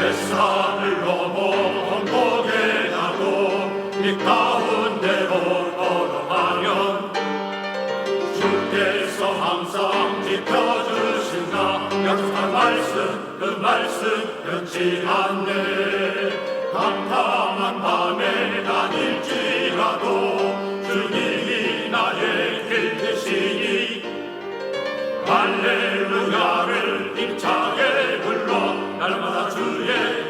세상을 넘어 행복에 나고 빛 가운데로 걸어가면 주께서 항상 지켜주신다. 약속한 말씀 그 말씀 변치 않네. 캄캄한 밤에 다닐지라도 주님이 나의 길 되시니 할렐루야를 힘차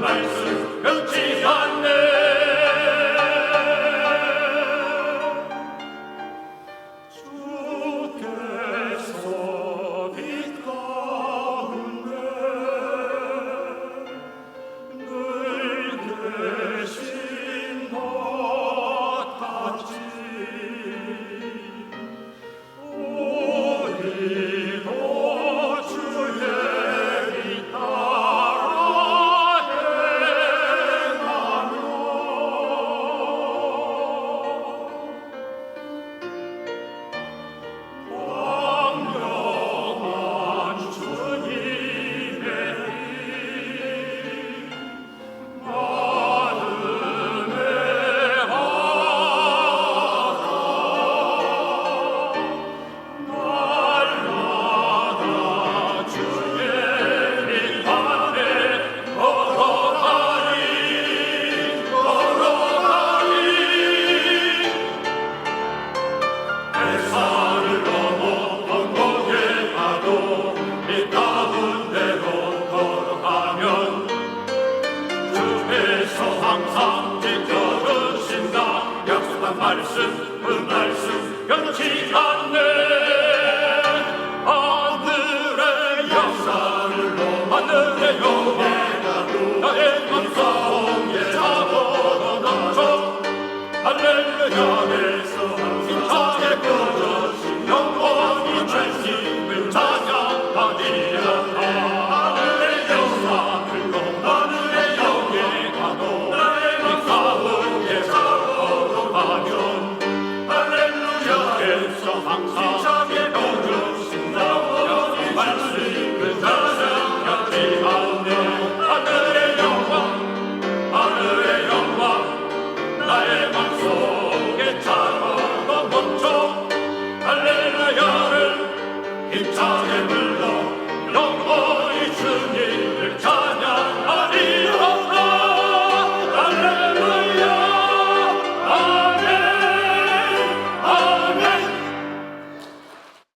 weißen, hört sich an 말씀 그 말씀 변치 않네. 힘차게 불러 영원